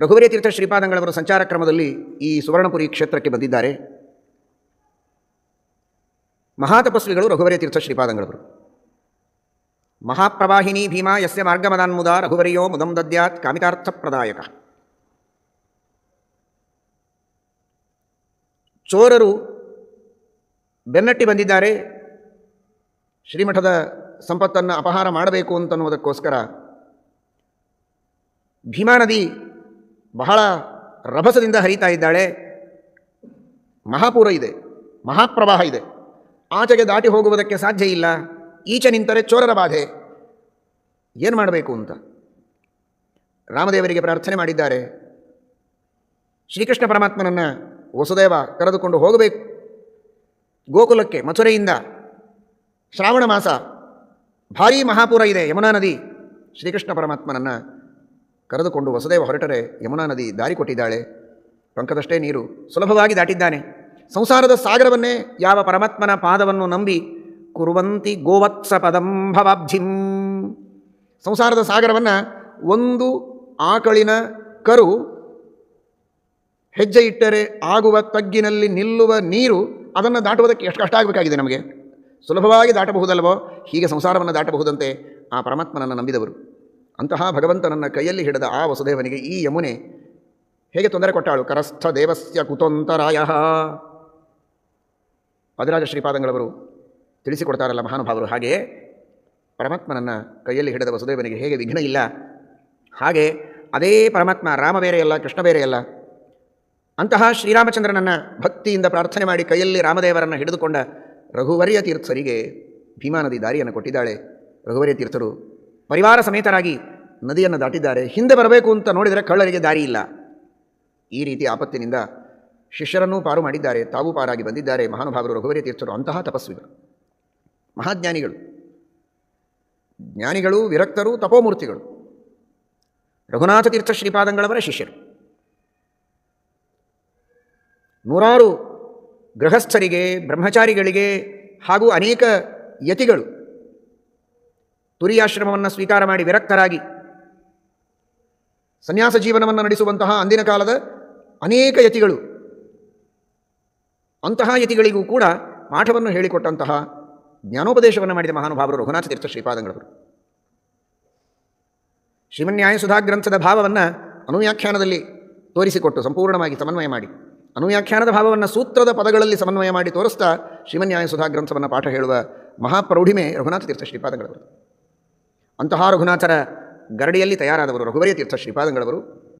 ರಘುವರಿಯ ತೀರ್ಥ ಶ್ರೀಪಾದಂಗಳವರು ಸಂಚಾರ ಕ್ರಮದಲ್ಲಿ ಈ ಸುವರ್ಣಪುರಿ ಕ್ಷೇತ್ರಕ್ಕೆ ಬಂದಿದ್ದಾರೆ. ಮಹಾತಪಸ್ವಿಗಳು ರಘುವರಿಯ ತೀರ್ಥ ಶ್ರೀಪಾದಂಗಳವರು. ಮಹಾಪ್ರವಾಹಿನಿ ಭೀಮಾ ಯಸ್ಯ ಮಾರ್ಗಮದಾನ್ಮುದ ರಘುವರಿಯೋ ಮುದಂ ದದ್ಯಾತ್ ಕಾಮಿತಾರ್ಥಪ್ರದಾಯಕ. ಚೋರರು ಬೆನ್ನಟ್ಟಿ ಬಂದಿದ್ದಾರೆ. ಶ್ರೀಮಠದ ಸಂಪತ್ತನ್ನು ಅಪಹಾರ ಮಾಡಬೇಕು ಅಂತನ್ನುವುದಕ್ಕೋಸ್ಕರ ಭೀಮಾ ನದಿ ಬಹಳ ರಭಸದಿಂದ ಹರಿತಾ ಇದ್ದಾಳೆ. ಮಹಾಪೂರ ಇದೆ, ಮಹಾಪ್ರವಾಹ ಇದೆ. ಆಚೆಗೆ ದಾಟಿ ಹೋಗುವುದಕ್ಕೆ ಸಾಧ್ಯ ಇಲ್ಲ. ಈಚೆ ನಿಂತರೆ ಚೋರರ ಬಾಧೆ. ಏನು ಮಾಡಬೇಕು ಅಂತ? ರಾಮದೇವರಿಗೆ ಪ್ರಾರ್ಥನೆ ಮಾಡಿದ್ದಾರೆ. ಶ್ರೀಕೃಷ್ಣ ಪರಮಾತ್ಮನನ್ನು ವಸುದೇವ ಕರೆದುಕೊಂಡು ಹೋಗಬೇಕು. ಗೋಕುಲಕ್ಕೆ, ಮಥುರೆಯಿಂದ. ಶ್ರಾವಣ ಮಾಸ. ಭಾರೀ ಮಹಾಪೂರ ಇದೆ, ಯಮುನಾ ನದಿ. ಶ್ರೀಕೃಷ್ಣ ಪರಮಾತ್ಮನನ್ನು ಕರೆದುಕೊಂಡು ವಸುದೇವ ಹೊರಟರೆ, ಯಮುನಾ ನದಿ ದಾರಿ ಕೊಟ್ಟಿದ್ದಾಳೆ. ಟೊಂಕದಷ್ಟೇ ನೀರು ಸುಲಭವಾಗಿ ದಾಟಿದ್ದಾನೆ. ಸಂಸಾರದ ಸಾಗರವನ್ನೇ ಯಾವ ಪರಮಾತ್ಮನ ಪಾದವನ್ನು ನಂಬಿ, ಕುರುವಂತಿ ಗೋವತ್ಸ ಪದಂಭವಾಬ್ಧಿಂ ಸಂಸಾರದ ಸಾಗರವನ್ನು ಒಂದು ಆಕಳಿನ ಕರು ಹೆಜ್ಜೆ ಇಟ್ಟರೆ ಆಗುವ ತಗ್ಗಿನಲ್ಲಿ ನಿಲ್ಲುವ ನೀರು ಅದನ್ನು ದಾಟುವುದಕ್ಕೆ ಎಷ್ಟು ಕಷ್ಟ ಆಗಬೇಕಾಗಿದೆ ನಮಗೆ. ಸುಲಭವಾಗಿ ದಾಟಬಹುದಲ್ವೋ? ಹೀಗೆ ಸಂಸಾರವನ್ನು ದಾಟಬಹುದಂತೆ ಆ ಪರಮಾತ್ಮನನ್ನು ನಂಬಿದವರು. ಅಂತಹ ಭಗವಂತನನ್ನು ಕೈಯಲ್ಲಿ ಹಿಡಿದ ಆ ವಸುದೇವನಿಗೆ ಈ ಯಮುನೆ ಹೇಗೆ ತೊಂದರೆ ಕೊಟ್ಟಾಳು? ಕರಸ್ಥ ದೇವಸ್ಯ ಕುತೊಂತರಾಯ. ಪದರಾಜ ಶ್ರೀಪಾದಂಗಳವರು ತಿಳಿಸಿಕೊಡ್ತಾರಲ್ಲ ಮಹಾನುಭಾವರು ಹಾಗೆ. ಪರಮಾತ್ಮನನ್ನು ಕೈಯಲ್ಲಿ ಹಿಡಿದ ವಸುದೇವನಿಗೆ ಹೇಗೆ ವಿಘ್ನ ಇಲ್ಲ? ಹಾಗೆ ಅದೇ ಪರಮಾತ್ಮ ರಾಮ ಬೇರೆಯಲ್ಲ ಕೃಷ್ಣ ಬೇರೆಯಲ್ಲ ಅಂತಹ ಶ್ರೀರಾಮಚಂದ್ರನನ್ನು ಭಕ್ತಿಯಿಂದ ಪ್ರಾರ್ಥನೆ ಮಾಡಿ ಕೈಯಲ್ಲಿ ರಾಮದೇವರನ್ನು ಹಿಡಿದುಕೊಂಡ ರಘುವರ್ಯ ತೀರ್ಥರಿಗೆ ಭೀಮಾ ನದಿ ದಾರಿಯನ್ನು ಕೊಟ್ಟಿದ್ದಾಳೆ. ರಘುವರ್ಯ ತೀರ್ಥರು ಪರಿವಾರ ಸಮೇತರಾಗಿ ನದಿಯನ್ನು ದಾಟಿದ್ದಾರೆ. ಹಿಂದೆ ಬರಬೇಕು ಅಂತ ನೋಡಿದರೆ ಕಳ್ಳರಿಗೆ ದಾರಿ ಇಲ್ಲ. ಈ ರೀತಿ ಆಪತ್ತಿನಿಂದ ಶಿಷ್ಯರನ್ನೂ ಪಾರು ಮಾಡಿದ್ದಾರೆ. ತಾವು ಪಾರಾಗಿ ಬಂದಿದ್ದಾರೆ. ಮಹಾನುಭಾವರು ರಘುವರಿ ತೀರ್ಥರು ಅಂತಹ ತಪಸ್ವಿಗಳು. ಮಹಾಜ್ಞಾನಿಗಳು. ಜ್ಞಾನಿಗಳು, ವಿರಕ್ತರು, ತಪೋಮೂರ್ತಿಗಳು. ರಘುನಾಥ ತೀರ್ಥ ಶ್ರೀಪಾದಂಗಳವರ ಶಿಷ್ಯರು. ನೂರಾರು ಗೃಹಸ್ಥರಿಗೆ, ಬ್ರಹ್ಮಚಾರಿಗಳಿಗೆ ಹಾಗೂ ಅನೇಕ ಯತಿಗಳು. ತುರಿಯಾಶ್ರಮವನ್ನು ಸ್ವೀಕಾರ ಮಾಡಿ ವಿರಕ್ತರಾಗಿ ಸನ್ಯಾಸ ಜೀವನವನ್ನು ನಡೆಸುವಂತಹ ಅಂದಿನ ಕಾಲದ ಅನೇಕ ಯತಿಗಳು, ಅಂತಹ ಯತಿಗಳಿಗೂ ಕೂಡ ಪಾಠವನ್ನು ಹೇಳಿಕೊಟ್ಟಂತಹ ಜ್ಞಾನೋಪದೇಶವನ್ನು ಮಾಡಿದ ಮಹಾನುಭಾವರು ರಘುನಾಥ ತೀರ್ಥ ಶ್ರೀಪಾದಂಗಳವರು. ಶ್ರೀಮನ್ಯಾಯ ಗ್ರಂಥದ ಭಾವವನ್ನು ಅನುವ್ಯಾಖ್ಯಾನದಲ್ಲಿ ತೋರಿಸಿಕೊಟ್ಟು ಸಂಪೂರ್ಣವಾಗಿ ಸಮನ್ವಯ ಮಾಡಿ, ಅನುವ್ಯಾಖ್ಯಾನದ ಭಾವವನ್ನು ಸೂತ್ರದ ಪದಗಳಲ್ಲಿ ಸಮನ್ವಯ ಮಾಡಿ ತೋರಿಸ್ತಾ ಶ್ರೀಮನ್ಯಾಯ ಸುಧಾ ಗ್ರಂಥವನ್ನು ಪಾಠ ಹೇಳುವ ಮಹಾಪ್ರೌಢಿಮೆ ರಘುನಾಥ ತೀರ್ಥ ಶ್ರೀಪಾದಂಗಳವರು. ಅಂತಹ ರಘುನಾಥರ ಗರಡಿಯಲ್ಲಿ ತಯಾರಾದವರು ರಘುವರಿಯ ತೀರ್ಥ ಶ್ರೀಪಾದಂಗಳವರು.